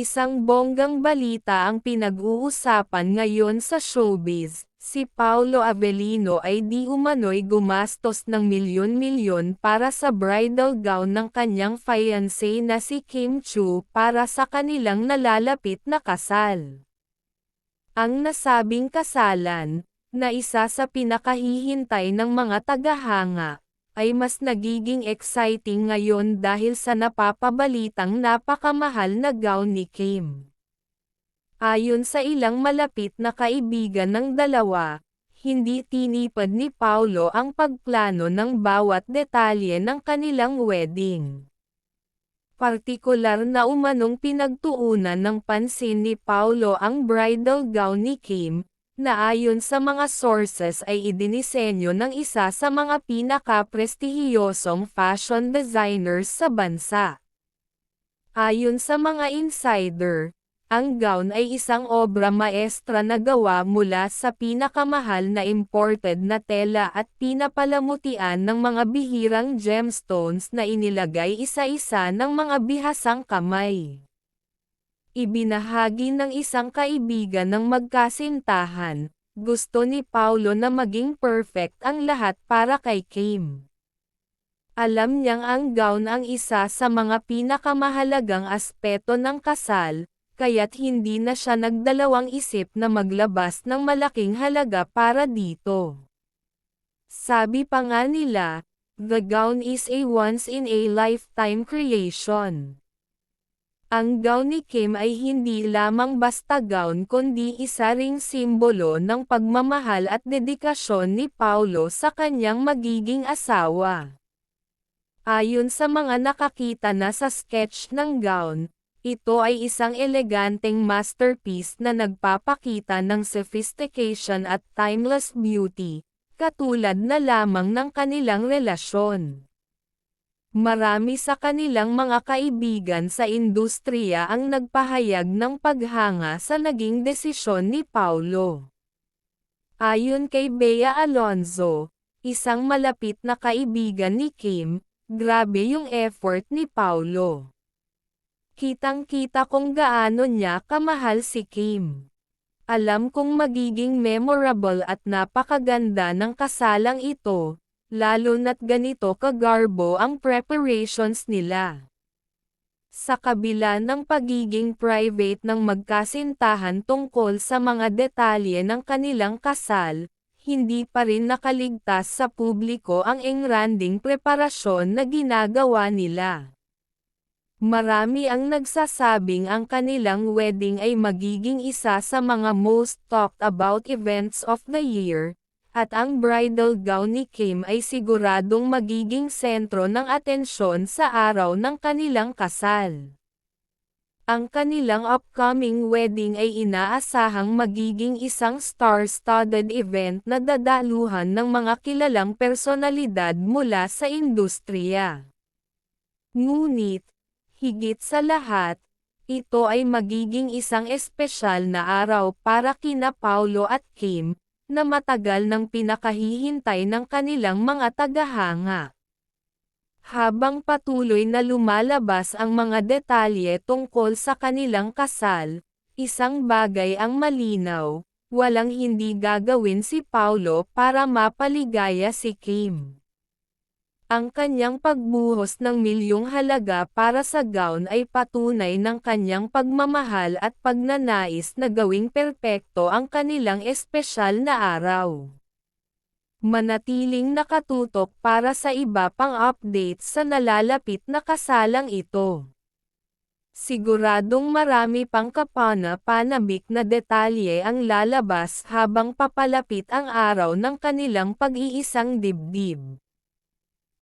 Isang bonggang balita ang pinag-uusapan ngayon sa showbiz. Si Paolo Avellino ay di umano'y gumastos ng milyon-milyon para sa bridal gown ng kanyang fiancé na si Kim Chu para sa kanilang nalalapit na kasal. Ang nasabing kasalan, na isa sa pinakahihintay ng mga tagahanga, ay mas nagiging exciting ngayon dahil sa napapabalitang napakamahal na gown ni Kim. Ayon sa ilang malapit na kaibigan ng dalawa, hindi tinipad ni Paulo ang pagplano ng bawat detalye ng kanilang wedding. Partikular na umanong pinagtuunan ng pansin ni Paulo ang bridal gown ni Kim, na ayon sa mga sources ay idinisenyo ng isa sa mga pinaka-prestihiyosong fashion designers sa bansa. Ayon sa mga insider, ang gown ay isang obra maestra na gawa mula sa pinakamahal na imported na tela at pinapalamutian ng mga bihirang gemstones na inilagay isa-isa ng mga bihasang kamay. Ibinahagi ng isang kaibigan ng magkasintahan, gusto ni Paulo na maging perfect ang lahat para kay Kim. Alam niyang ang gown ang isa sa mga pinakamahalagang aspeto ng kasal, kaya't hindi na siya nagdalawang isip na maglabas ng malaking halaga para dito. Sabi pa nga nila, the gown is a once-in-a-lifetime creation. Ang gown ni Kim ay hindi lamang basta gown kundi isa ring simbolo ng pagmamahal at dedikasyon ni Paulo sa kanyang magiging asawa. Ayon sa mga nakakita na sa sketch ng gown, ito ay isang eleganteng masterpiece na nagpapakita ng sophistication at timeless beauty, katulad na lamang ng kanilang relasyon. Marami sa kanilang mga kaibigan sa industriya ang nagpahayag ng paghanga sa naging desisyon ni Paulo. Ayon kay Bea Alonzo, isang malapit na kaibigan ni Kim, grabe yung effort ni Paulo. Kitang-kita kung gaano niya kamahal si Kim. Alam kong magiging memorable at napakaganda ng kasalang ito, lalo na't ganito kagarbo ang preparations nila. Sa kabila ng pagiging private ng magkasintahan tungkol sa mga detalye ng kanilang kasal, hindi pa rin nakaligtas sa publiko ang engranding preparasyon na ginagawa nila. Marami ang nagsasabing ang kanilang wedding ay magiging isa sa mga most talked about events of the year, at ang bridal gown ni Kim ay siguradong magiging sentro ng atensyon sa araw ng kanilang kasal. Ang kanilang upcoming wedding ay inaasahang magiging isang star-studded event na dadaluhan ng mga kilalang personalidad mula sa industriya. Ngunit, higit sa lahat, ito ay magiging isang espesyal na araw para kina Paulo at Kim, na matagal nang pinakahihintay ng kanilang mga tagahanga. Habang patuloy na lumalabas ang mga detalye tungkol sa kanilang kasal, isang bagay ang malinaw, walang hindi gagawin si Paulo para mapaligaya si Kim. Ang kanyang pagbuhos ng milyong halaga para sa gown ay patunay ng kanyang pagmamahal at pagnanais na gawing perpekto ang kanilang espesyal na araw. Manatiling nakatutok para sa iba pang updates sa nalalapit na kasalang ito. Siguradong marami pang kapana-panabik na detalye ang lalabas habang papalapit ang araw ng kanilang pag-iisang dibdib.